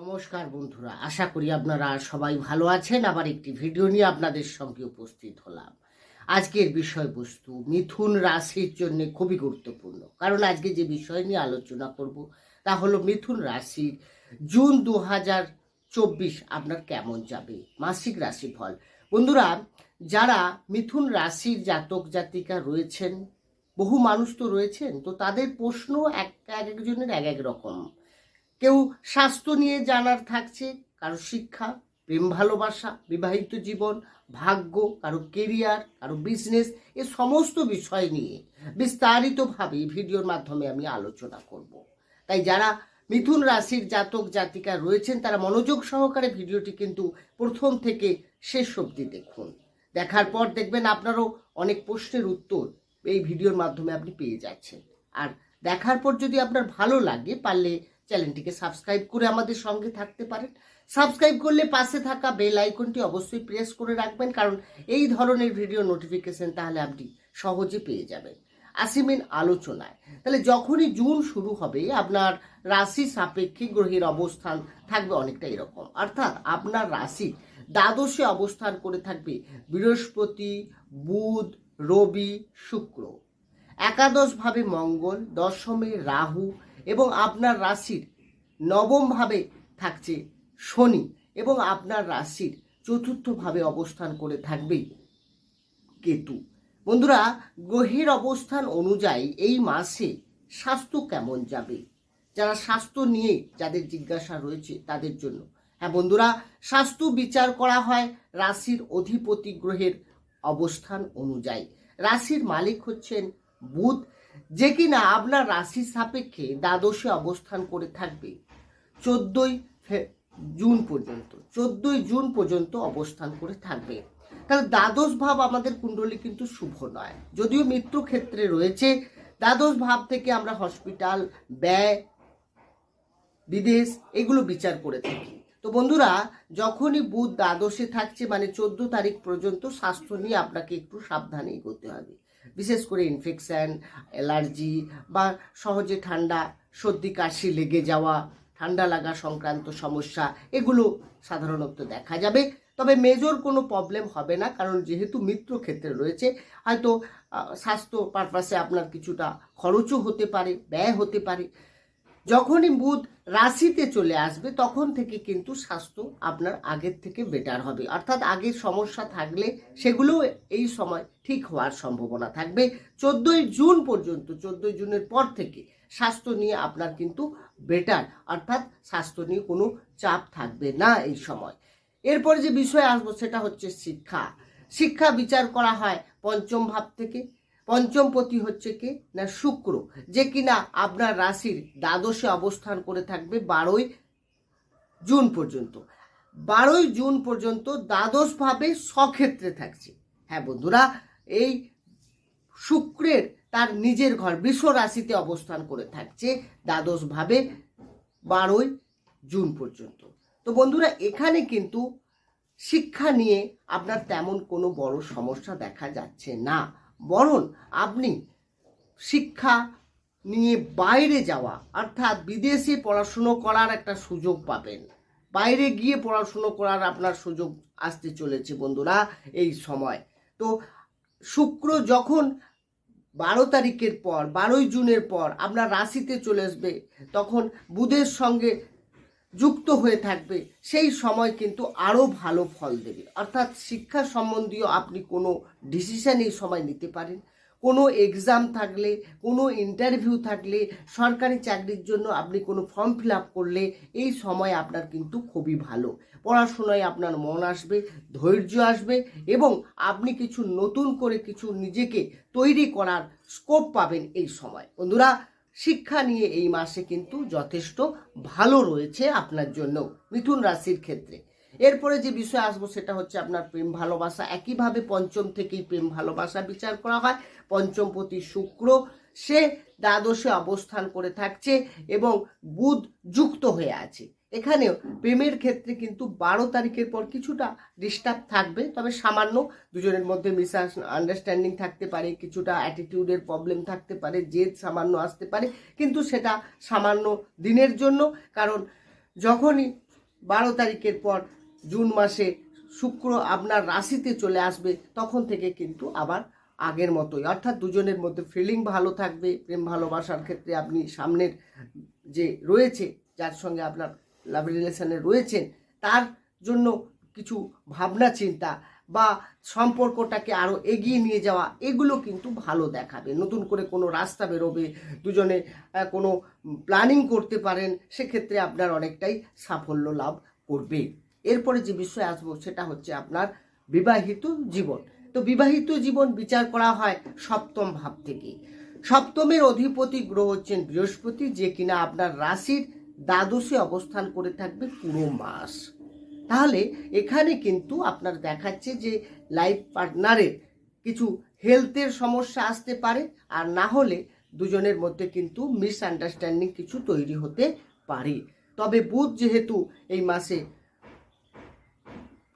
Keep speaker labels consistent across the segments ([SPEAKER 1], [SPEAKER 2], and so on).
[SPEAKER 1] নমস্কার বন্ধুরা, আশা করি আপনারা সবাই ভালো আছেন। আবার একটি ভিডিও নিয়ে আপনাদের সঙ্গে উপস্থিত হলাম। আজকের বিষয়বস্তু, মিথুন রাশির জন্য খুবই গুরুত্বপূর্ণ। কারণ আজকে যে বিষয় নিয়ে আলোচনা করব, তা হলো মিথুন রাশির জুন দু হাজার চব্বিশ আপনার কেমন যাবে? মাসিক রাশিফল। বন্ধুরা, যারা মিথুন রাশির জাতক জাতিকা রয়েছেন, বহু মানুষ তো রয়েছেন, তো তাদের প্রশ্ন এক এক একজনের এক এক রকম। কেউ স্বাস্থ্য নিয়ে জানার থাকছে, কারও শিক্ষা, প্রেম ভালোবাসা, বিবাহিত জীবন, ভাগ্য, কারও কেরিয়ার কারও বিজনেস এ সমস্ত বিষয় নিয়ে বিস্তারিতভাবে ভিডিওর মাধ্যমে আমি আলোচনা করব। তাই যারা মিথুন রাশির জাতক জাতিকা রয়েছেন, তারা মনোযোগ সহকারে ভিডিওটি কিন্তু প্রথম থেকে শেষ অবধি দেখুন। দেখার পর দেখবেন আপনারও অনেক প্রশ্নের উত্তর এই ভিডিওর মাধ্যমে আপনি পেয়ে যাচ্ছেন। আর দেখার পর যদি আপনার ভালো লাগে, পারলে চ্যানেলটিকে সাবস্ক্রাইব করে আমাদের সঙ্গে থাকতে পারেন। সাবস্ক্রাইব করলে পাশে থাকা বেল আইকনটি অবশ্যই প্রেস করে রাখবেন, কারণ এই ধরনের ভিডিও নোটিফিকেশন তাহলে আপনি সহজে পেয়ে যাবেন। আসি মেন আলোচনায়। তাহলে যখনই জুন শুরু হবে, আপনার রাশি সাপেক্ষে গ্রহের অবস্থান থাকবে অনেকটা এরকম। অর্থাৎ আপনার রাশি দ্বাদশে অবস্থান করে থাকবে, বৃহস্পতি, বুধ, রবি, শুক্র। একাদশভাবে মঙ্গল, দশমে রাহু এবং আপনার রাশির নবমভাবে থাকছে শনি এবং আপনার রাশির চতুর্থভাবে অবস্থান করে থাকবে কেতু। বন্ধুরা, গ্রহের অবস্থান অনুযায়ী এই মাসে স্বাস্থ্য কেমন যাবে? যারা স্বাস্থ্য নিয়ে যাদের জিজ্ঞাসা রয়েছে তাদের জন্য। হ্যাঁ বন্ধুরা, স্বাস্থ্য বিচার করা হয় রাশির অধিপতি গ্রহের অবস্থান অনুযায়ী। রাশির মালিক হচ্ছেন বুধ যে কিনা আপনার রাশির সাপেক্ষে দ্বাদশে অবস্থান করে থাকবে। চোদ্দই জুন পর্যন্ত, চোদ্দই জুন পর্যন্ত অবস্থান করে থাকবে। তাহলে দ্বাদশ ভাব আমাদের কুণ্ডলী কিন্তু শুভ নয়। যদিও মিত্র ক্ষেত্রে রয়েছে, দ্বাদশ ভাব থেকে আমরা হসপিটাল, ব্যয়, বিদেশ এগুলো বিচার করে থাকি। তো বন্ধুরা, যখনই বুধ দ্বাদশে থাকছে মানে চোদ্দ তারিখ পর্যন্ত স্বাস্থ্য নিয়ে আপনাকে একটু সাবধানে এগোতে হবে। বিশেষ করে ইনফেকশান অ্যালার্জি বা সহজে ঠান্ডা, সর্দি, কাশি লেগে যাওয়া, ঠান্ডা লাগা সংক্রান্ত সমস্যা, এগুলো সাধারণত দেখা যাবে। তবে মেজর কোনো প্রবলেম হবে না, কারণ যেহেতু মিত্র ক্ষেত্রে রয়েছে, হয়তো স্বাস্থ্য পারপাসে আপনার কিছুটা খরচও হতে পারে, ব্যয় হতে পারে। যখনই বুধ রাশিতে চলে আসবে, তখন থেকে কিন্তু স্বাস্থ্য আপনার আগের থেকে বেটার হবে। অর্থাৎ আগের সমস্যা থাকলে সেগুলো এই সময় ঠিক হওয়ার সম্ভাবনা থাকবে। চোদ্দোই জুন পর্যন্ত, চোদ্দোই জুনের পর থেকে স্বাস্থ্য নিয়ে আপনার কিন্তু বেটার অর্থাৎ স্বাস্থ্য নিয়ে কোনো চাপ থাকবে না এই সময়। এরপরে যে বিষয় আসব সেটা হচ্ছে শিক্ষা। শিক্ষা বিচার করা হয় পঞ্চম ভাব থেকে। পঞ্চমপতি হচ্ছে কে? না, শুক্র। যে কিনা আপনার রাশির দ্বাদশে অবস্থান করে থাকবে বারোই জুন পর্যন্ত। বারোই জুন পর্যন্ত দ্বাদশভাবে স্বক্ষেত্রে থাকছে। হ্যাঁ বন্ধুরা, এই শুক্রের তার নিজের ঘর বিশ্ব রাশিতে অবস্থান করে থাকছে দ্বাদশভাবে বারোই জুন পর্যন্ত। তো বন্ধুরা, এখানে কিন্তু শিক্ষা নিয়ে আপনার তেমন কোনো বড় সমস্যা দেখা যাচ্ছে না। বরং আপনি শিক্ষা নিয়ে বাইরে যাওয়া, অর্থাৎ বিদেশে পড়াশুনো করার একটা সুযোগ পাবেন। বাইরে গিয়ে পড়াশুনো করার আপনার সুযোগ আসতে চলেছে বন্ধুরা এই সময়। তো শুক্র যখন বারো তারিখের পর, বারোই জুনের পর আপনার রাশিতে চলে আসবে, তখন বুধের সঙ্গে যুক্ত হয়ে থাকবে, সেই সময় কিন্তু আরও ভালো ফল দেবে। অর্থাৎ শিক্ষা সম্বন্ধীয় আপনি কোনো ডিসিশন এই সময় নিতে পারেন। কোনো এক্সাম থাকলে, কোনো ইন্টারভিউ থাকলে, সরকারি চাকরির জন্য আপনি কোনো ফর্ম ফিল আপ করলে এই সময় আপনার কিন্তু খুবই ভালো। পড়াশোনায় আপনার মন আসবে, ধৈর্য আসবে এবং আপনি কিছু নতুন করে কিছু নিজেকে তৈরি করার স্কোপ পাবেন এই সময়। বন্ধুরা শিক্ষা নিয়ে এই মাসে কিন্তু যথেষ্ট ভালো রয়েছে আপনার জন্য মিথুন রাশির ক্ষেত্রে। এরপরে যে বিষয় আসব সেটা হচ্ছে আপনার প্রেম ভালোবাসা। একইভাবে পঞ্চম থেকেই প্রেম ভালোবাসা বিচার করা হয়। পঞ্চমপতি শুক্র, সে দ্বাদশে অবস্থান করে থাকছে এবং বুধ যুক্ত হয়ে আছে। এখানেও প্রেমের ক্ষেত্রে কিন্তু বারো তারিখের পর কিছুটা ডিস্টার্ব থাকবে, তবে সামান্য দুজনের মধ্যে মিস আন্ডারস্ট্যান্ডিং থাকতে পারে, কিছুটা অ্যাটিটিউডের প্রবলেম থাকতে পারে, জেদ সামান্য আসতে পারে, কিন্তু সেটা সামান্য দিনের জন্য, কারণ যখনই বারো তারিখের পর জুন মাসে শুক্র আপনার রাশিতে চলে আসবে, তখন থেকে কিন্তু আবার আগের মতোই। অর্থাৎ দুজনের মধ্যে ফিলিং ভালো থাকবে, প্রেম ভালোবাসার ক্ষেত্রে আপনি সামনের যে রয়েছে, যার সঙ্গে আপনার লাভ রিলেশনে রয়েছেন, তার জন্য কিছু ভাবনা, চিন্তা বা সম্পর্কটাকে আরও এগিয়ে নিয়ে যাওয়া, এগুলো কিন্তু ভালো দেখাবে। নতুন করে কোনো রাস্তা বেরোবে, দুজনে কোনো প্ল্যানিং করতে পারেন, সেক্ষেত্রে আপনার অনেকটাই সাফল্য লাভ করবে। এরপরে যে বিষয় আসব, সেটা হচ্ছে আপনার বিবাহিত জীবন। তো বিবাহিত জীবন বিচার করা হয় সপ্তম ভাব থেকে। সপ্তমের অধিপতি গ্রহ হচ্ছেন বৃহস্পতি, যে কিনা আপনার রাশির দ্বাদশে অবস্থান করে থাকবে পুরো মাস। তাহলে এখানে কিন্তু আপনার দেখাচ্ছে যে লাইফ পার্টনারের কিছু হেলথের সমস্যা আসতে পারে, আর না হলে দুজনের মধ্যে কিন্তু মিসআন্ডারস্ট্যান্ডিং কিছু তৈরি হতে পারে। তবে বুধ যেহেতু এই মাসে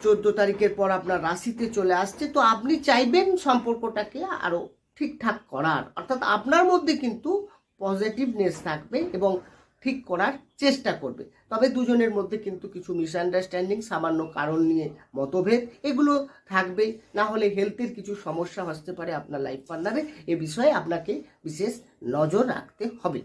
[SPEAKER 1] চোদ্দ তারিখের পর আপনার রাশিতে চলে আসছে, তো আপনি চাইবেন সম্পর্কটাকে আরও ঠিকঠাক করার। অর্থাৎ আপনার মধ্যে কিন্তু পজিটিভনেস থাকবে এবং ঠিক করার চেষ্টা করবে। তবে দুজনের মধ্যে কিন্তু কিছু মিসআন্ডারস্ট্যান্ডিং সামান্য কারণ নিয়ে মতভেদ, এগুলো থাকবে না হলে হেলথের কিছু সমস্যা আসতে পারে আপনার লাইফ পার্টনারে এ বিষয়ে আপনাকে বিশেষ নজর রাখতে হবে।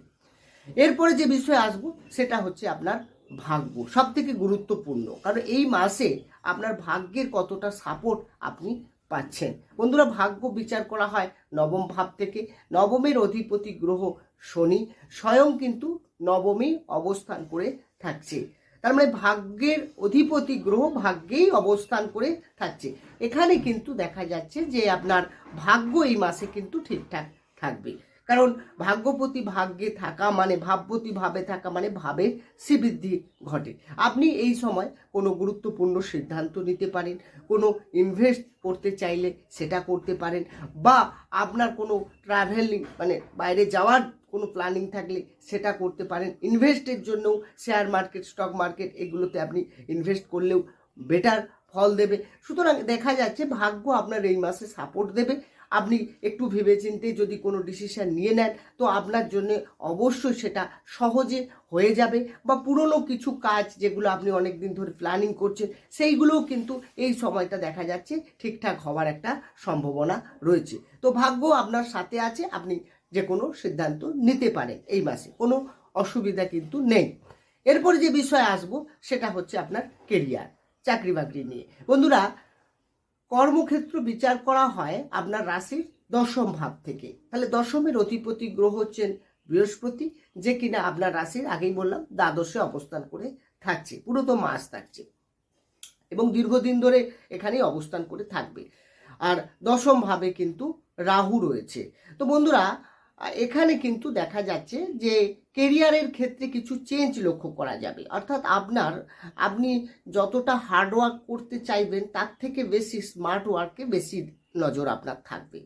[SPEAKER 1] এরপরে যে বিষয়ে আসব, সেটা হচ্ছে আপনার ভাগ্য। সব থেকে গুরুত্বপূর্ণ। কারণ এই মাসে আপনার ভাগ্যের কতটা সাপোর্ট আপনি পাচ্ছেন। বন্ধুরা, ভাগ্য বিচার করা হয় নবম ভাব থেকে। নবমের অধিপতি গ্রহ শনি, স্বয়ং কিন্তু নবমী অবস্থান করে থাকছে। তার মানে ভাগ্যের অধিপতি গ্রহ ভাগ্যেই অবস্থান করে থাকছে। এখানে কিন্তু দেখা যাচ্ছে যে আপনার ভাগ্য এই মাসে কিন্তু ঠিকঠাক থাকবে। কারণ ভাগ্যপতি ভাগ্যে থাকা মানে ভাবপতি ভাবে থাকা মানে ভাবের শ্রীবৃদ্ধি ঘটে। আপনি এই সময় কোনো গুরুত্বপূর্ণ সিদ্ধান্ত নিতে পারেন, কোনো ইনভেস্ট করতে চাইলে সেটা করতে পারেন, বা আপনার কোনো ট্রাভেলিং মানে বাইরে যাওয়ার কোনো প্ল্যানিং থাকলে সেটা করতে পারেন। ইনভেস্টের জন্যও শেয়ার মার্কেট স্টক মার্কেট এগুলোতে আপনি ইনভেস্ট করলেও বেটার ফল দেবে। সুতরাং দেখা যাচ্ছে ভাগ্য আপনার এই মাসে সাপোর্ট দেবে। আপনি একটু ভেবেচিন্তে যদি কোনো ডিসিশন নিয়ে নেন, তো আপনার জন্য অবশ্যই সেটা সহজে হয়ে যাবে বা পুরনো কিছু কাজ যেগুলো আপনি অনেক দিন ধরে প্ল্যানিং করছেন, সেইগুলোও কিন্তু এই সময়টা দেখা যাচ্ছে ঠিকঠাক হওয়ার একটা সম্ভাবনা রয়েছে। তো ভাগ্য আপনার সাথে আছে, আপনি যে কোনো সিদ্ধান্ত নিতে পারেন এই মাসে, কোনো অসুবিধা কিন্তু নেই। এরপরে যে বিষয় আসব, সেটা হচ্ছে আপনার কেরিয়ার চাকরি বাকরি নিয়ে। বন্ধুরা কর্মক্ষেত্র বিচার করা হয় আপনার রাশির দশম ভাব থেকে। তাহলে দশমের অধিপতি গ্রহ হচ্ছেন বৃহস্পতি, যে কিনা আপনার রাশির আগেই বললাম দ্বাদশে অবস্থান করে থাকছে পুরো তো মাস থাকছে এবং দীর্ঘদিন ধরে এখানেই অবস্থান করে থাকবে। আর দশম ভাবে কিন্তু রাহু রয়েছে। তো বন্ধুরা এখানে কিন্তু দেখা যাচ্ছে যে কেরিয়ারের ক্ষেত্রে কিছু চেঞ্জ লক্ষ্য করা যাবে। অর্থাৎ আপনার, আপনি যতটা হার্ড ওয়ার্ক করতে চাইবেন, তার থেকে বেশি স্মার্ট ওয়ার্কে বেশি নজর আপনার থাকবে।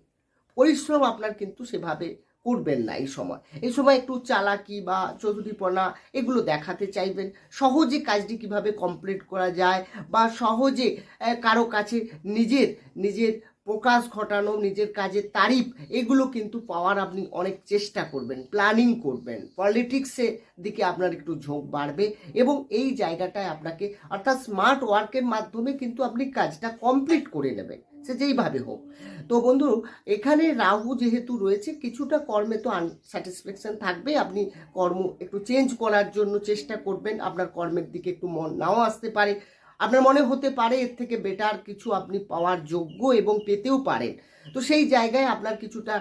[SPEAKER 1] পরিশ্রম আপনার কিন্তু সেভাবে করবেন না এই সময়। এই সময় একটু চালাকি বা চতুরিপনা এগুলো দেখাতে চাইবেন। সহজে কাজটি কীভাবে কমপ্লিট করা যায় বা সহজে কারও কাছে নিজের নিজের প্রকাশ ঘটানো, নিজের কাজের তারিফ, এগুলো কিন্তু পাওয়ার আপনি অনেক চেষ্টা করবেন প্ল্যানিং করবেন। পলিটিক্সের দিকে আপনার একটু ঝোঁক বাড়বে এবং এই জায়গাটায় আপনাকে, অর্থাৎ স্মার্ট ওয়ার্কের মাধ্যমে কিন্তু আপনি কাজটা কমপ্লিট করে নেবেন, সে যেইভাবে হোক। তো বন্ধু, এখানে রাহু যেহেতু রয়েছে, কিছুটা কর্মে তো আনস্যাটিসফ্যাকশন থাকবে, আপনি কর্ম একটু চেঞ্জ করার জন্য চেষ্টা করবেন, আপনার কর্মের দিকে একটু মন নাও আসতে পারে। আপনার মনে হতে পারে এর থেকে বেটার কিছু আপনি পাওয়ার যোগ্য এবং পেতেও পারেন। তো সেই জায়গায় আপনার কিছুটা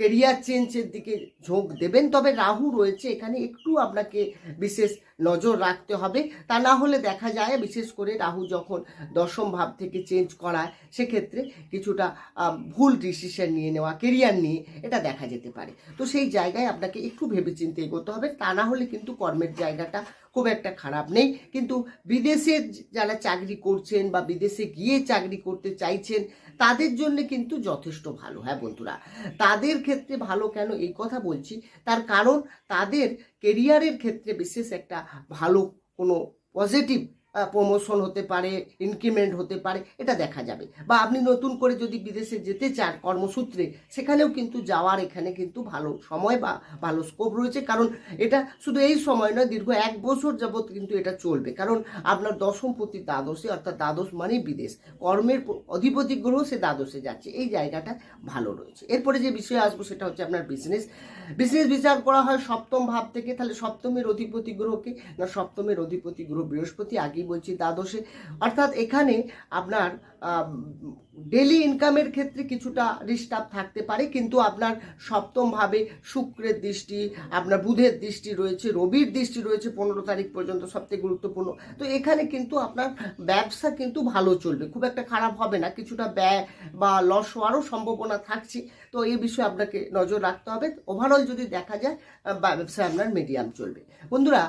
[SPEAKER 1] কেরিয়ার চেঞ্জের দিকে ঝোঁক দেবেন। তবে রাহু রয়েছে, এখানে একটু আপনাকে বিশেষ নজর রাখতে হবে। তা না হলে দেখা যায়, বিশেষ করে রাহু যখন দশম ভাব থেকে চেঞ্জ করায়, সেক্ষেত্রে কিছুটা ভুল ডিসিশন নিয়ে নেওয়া কেরিয়ার নিয়ে এটা দেখা যেতে পারে। তো সেই জায়গায় আপনাকে একটু ভেবেচিন্তে এগোতে হবে। তা না হলে কিন্তু কর্মের জায়গাটা খুব একটা খারাপ নেই। কিন্তু বিদেশে যারা চাকরি করছেন বা বিদেশে গিয়ে চাকরি করতে চাইছেন তাদের জন্য কিন্তু যথেষ্ট ভালো। হ্যাঁ বন্ধুরা, তাদের ক্ষেত্রে ভালো কেন এই কথা বলছি? তার কারণ তাদের কেরিয়ারের ক্ষেত্রে বিশেষ একটা ভালো কোনো পজিটিভ প্রমোশন হতে পারে ইনক্রিমেন্ট হতে পারে, এটা দেখা যাবে। বা আপনি নতুন করে যদি বিদেশে যেতে চান কর্মসূত্রে, সেখানেও কিন্তু যাওয়ার এখানে কিন্তু ভালো সময় বা ভালো স্কোপ রয়েছে। কারণ এটা শুধু এই সময় নয়, দীর্ঘ এক বছর যাবৎ কিন্তু এটা চলবে। কারণ আপনার দশম প্রতি দ্বাদশে, অর্থাৎ দ্বাদশ মানেই বিদেশ। কর্মের অধিপতি গ্রহ সে দ্বাদশে যাচ্ছে। এই জায়গাটা ভালো রয়েছে। এরপরে যে বিষয়ে আসব, সেটা হচ্ছে আপনার বিজনেস বিজনেস বিচার করা হয় সপ্তম ভাব থেকে। তাহলে সপ্তমের অধিপতি গ্রহকে না, সপ্তমের অধিপতি গ্রহ বৃহস্পতি আগেই বলছি, দ্বাদশে। অর্থাৎ এখানে আপনার ডেলি ইনকামের ক্ষেত্রে কিছুটা ডিস্টার্ব থাকতে পারে, কিন্তু আপনার সপ্তমভাবে শুক্রের দৃষ্টি, আপনার বুধের দৃষ্টি রয়েছে, রবির দৃষ্টি রয়েছে পনেরো তারিখ পর্যন্ত সবথেকে গুরুত্বপূর্ণ। তো এখানে কিন্তু আপনার ব্যবসা কিন্তু ভালো চলবে, খুব একটা খারাপ হবে না, কিছুটা ব্যয় বা লস হওয়ারও সম্ভাবনা থাকছে। তো এই বিষয়ে আপনাকে নজর রাখতে হবে। ওভারঅল যদি দেখা যায় ব্যবসা আপনার মিডিয়াম চলবে। বন্ধুরা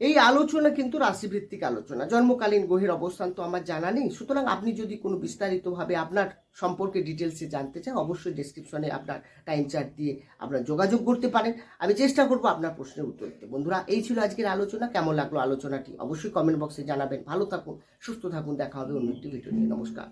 [SPEAKER 1] এই আলোচনা কিন্তু রাশিভিত্তিক আলোচনা। জন্মকালীন গ্রহের অবস্থান তো আমার জানা নেই। সুতরাং আপনি যদি কোনো বিস্তারিতভাবে আপনার সম্পর্কে ডিটেলসে জানতে চান, অবশ্যই ডেসক্রিপশনে আপনার টাইম চার্ট দিয়ে আপনার যোগাযোগ করতে পারেন। আমি চেষ্টা করব আপনার প্রশ্নের উত্তর দিতে। বন্ধুরা, এই ছিল আজকের আলোচনা। কেমন লাগল আলোচনাটি? অবশ্যই কমেন্ট বক্সে জানাবেন। ভালো থাকুন, সুস্থ থাকুন। দেখা হবে অন্য একটি ভিডিও নিয়ে। নমস্কার।